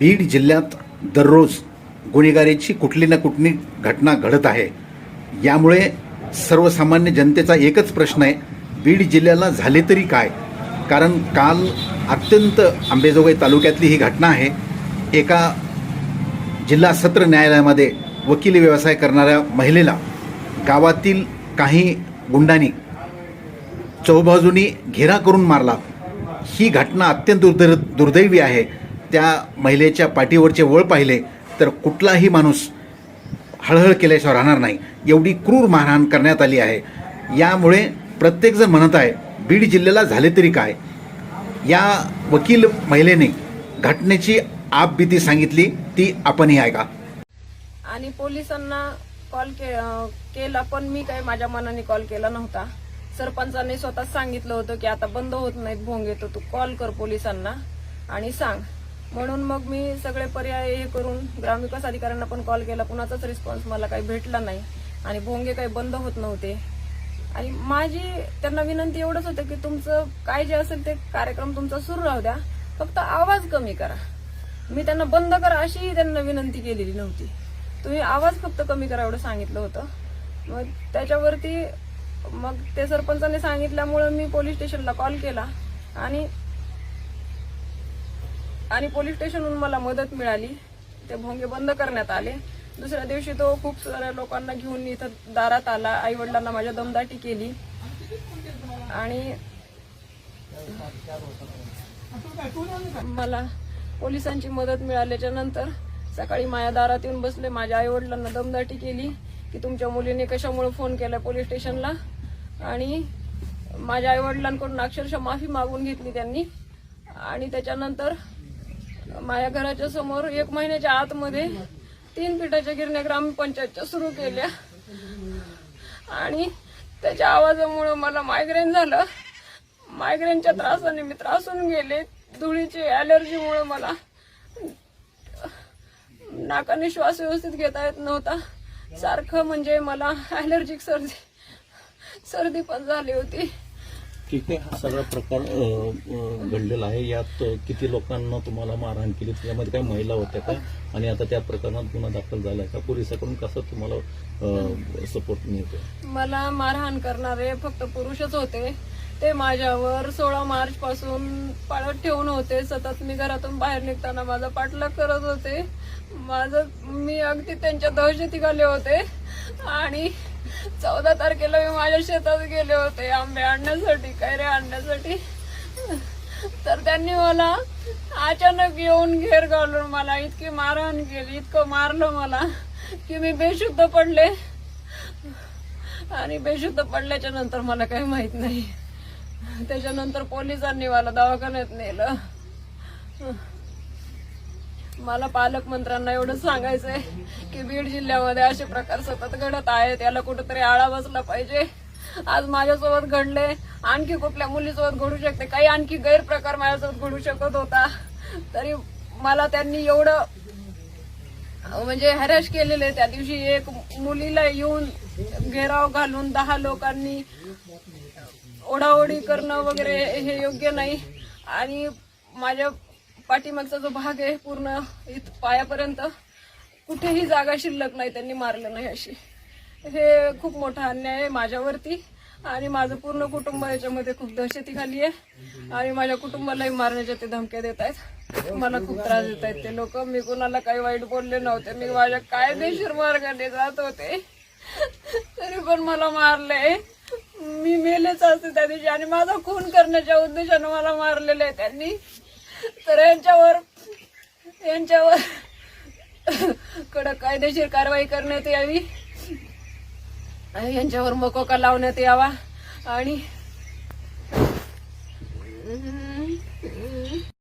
बीड जिल्ह्यात दररोज गुन्हेगारीची कुठली ना कुठली घटना घडत आहे. यामुळे सर्वसामान्य जनतेचा एकच प्रश्न आहे बीड जिल्ह्याला झाले तरी काय? कारण काल अत्यंत आंबेजोगाई तालुक्यातली ही घटना आहे. एका जिल्हा सत्र न्यायालयामध्ये वकिली व्यवसाय करणाऱ्या महिलेला गावातील काही गुंडांनी चौबाजूनी घेरा करून मारला. ही घटना अत्यंत दुर्द दुर्दैवी आहे. त्या महिलेच्या पाठीवरचे वळ पाहिले तर कुठलाही माणूस हळहळ केल्याशिवाय राहणार नाही. एवढी क्रूर मारहाण करण्यात आली आहे. यामुळे प्रत्येकजण म्हणत आहे बीड जिल्ह्याला झाले तरी काय? या वकील महिलेने घटनेची आपबीती सांगितली ती आपणही ऐका. आणि पोलिसांना कॉल के केला पण मी काही माझ्या मनाने कॉल केला नव्हता. सरपंचाने स्वतःच सांगितलं होतं की आता बंद होत नाहीत भोंगे तर तू कॉल कर पोलिसांना आणि सांग. म्हणून मग मी सगळे पर्याय हे करून ग्रामविकास अधिकाऱ्यांना पण कॉल केला. कुणाचाच रिस्पॉन्स मला काही भेटला नाही. आणि भोंगे काही बंद होत नव्हते. आणि माझी त्यांना विनंती एवढंच होतं की तुमचं काय जे असेल ते कार्यक्रम तुमचा सुरू राहू द्या. फक्त आवाज कमी करा. मी त्यांना बंद करा अशीही त्यांना विनंती केलेली नव्हती. तुम्ही आवाज फक्त कमी करा एवढं सांगितलं होतं. मग त्याच्यावरती मग ते सरपंचाने सांगितल्यामुळं मी पोलीस स्टेशनला कॉल केला. आणि आणि पोलीस स्टेशनहून मला मदत मिळाली. ते भोंगे बंद करण्यात आले. दुसऱ्या दिवशी तो खूप साऱ्या लोकांना घेऊन इथं दारात आला. आई वडिलांना माझ्या दमदाटी केली. आणि मला पोलिसांची मदत मिळाल्याच्या नंतर सकाळी माझ्या दारात येऊन बसले. माझ्या आई वडिलांना दमदाटी केली की तुमच्या मुलीने कशामुळे फोन केला पोलीस स्टेशनला? आणि माझ्या आई वडिलांकडून अक्षरशः माफी मागून घेतली त्यांनी. आणि त्याच्यानंतर माझ्या घराच्या समोर एक महिन्याच्या आतमध्ये तीन पिठाच्या गिरण्या ग्रामपंचायतच्या सुरू केल्या. आणि त्याच्या आवाजामुळं मला मायग्रेन झालं. मायग्रेनच्या त्रासाने मी त्रासून गेले. धुळीची ॲलर्जीमुळं मला नाकाने श्वास व्यवस्थित घेता येत नव्हता. सारखं म्हणजे मला ॲलर्जिक सर्दी सर्दी पण झाली होती. ठीक आहे हा सगळा प्रकार घडलेला आहे. यात किती लोकांना तुम्हाला मारहाण केली त्याच्यामध्ये काही महिला होत्या का? आणि आता त्या प्रकरणात गुन्हा दाखल झालाय का? पोलिसाकडून कसं तुम्हाला सपोर्ट मिळतो मला मारहाण करणारे फक्त पुरुषच होते. ते माझ्यावर सोळा मार्च पासून पाळत ठेवून होते. सतत मी घरातून बाहेर निघताना माझा पाठलाग करत होते. माझं मी अगदी त्यांच्या दहशतीखाली होते. आणि चौदा तारखेला मी माझ्या शेतात गेले होते आंबे आणण्यासाठी कैरे आणण्यासाठी. तर त्यांनी मला अचानक येऊन घेर घालून मला इतकी मारहाण केली इतकं मारलं मला की मी बेशुद्ध पडले. आणि बेशुद्ध पडल्याच्या नंतर मला काही माहीत नाही. त्याच्यानंतर पोलिसांनी मला दवाखान्यात नेलं. मला पालकमंत्र्यांना एवढंच सांगायचंय की बीड जिल्ह्यामध्ये असे प्रकार सतत घडत आहेत. याला कुठेतरी आळा बसला पाहिजे. आज माझ्यासोबत घडले आणखी कुठल्या मुलीसोबत घडू शकते? काही आणखी गैरप्रकार माझ्यासोबत घडू शकत होता. तरी मला त्यांनी एवढं म्हणजे हॅरॅश केलेले त्या दिवशी एक मुलीला येऊन घेराव घालून दहा लोकांनी ओढाओढी करणं वगैरे हे योग्य नाही. आणि माझ्या पाठीमागचा जो भाग आहे पूर्ण इथ पायापर्यंत कुठेही जागा शिल्लक नाही त्यांनी मारलं नाही अशी. हे खूप मोठा अन्याय आहे माझ्यावरती आणि माझं पूर्ण कुटुंब याच्यामध्ये खूप दहशतीखाली आहे. आणि माझ्या कुटुंबालाही मारण्याच्या ते धमक्या देत आहेत. मला खूप त्रास देत आहेत ते लोक. मी कोणाला काही वाईट बोलले नव्हते. मी माझ्या कायदेशीर मार्गाने जात होते. तरी पण मला मारले. मी मेलेच असते त्या दिवशी. आणि माझा खून करण्याच्या उद्देशानं मला मारलेलं आहे त्यांनी. तर यांच्यावर यांच्यावर कडक कायदेशीर कारवाई करण्यात यावी. आणि यांच्यावर मकोका लावण्यात यावा. आणि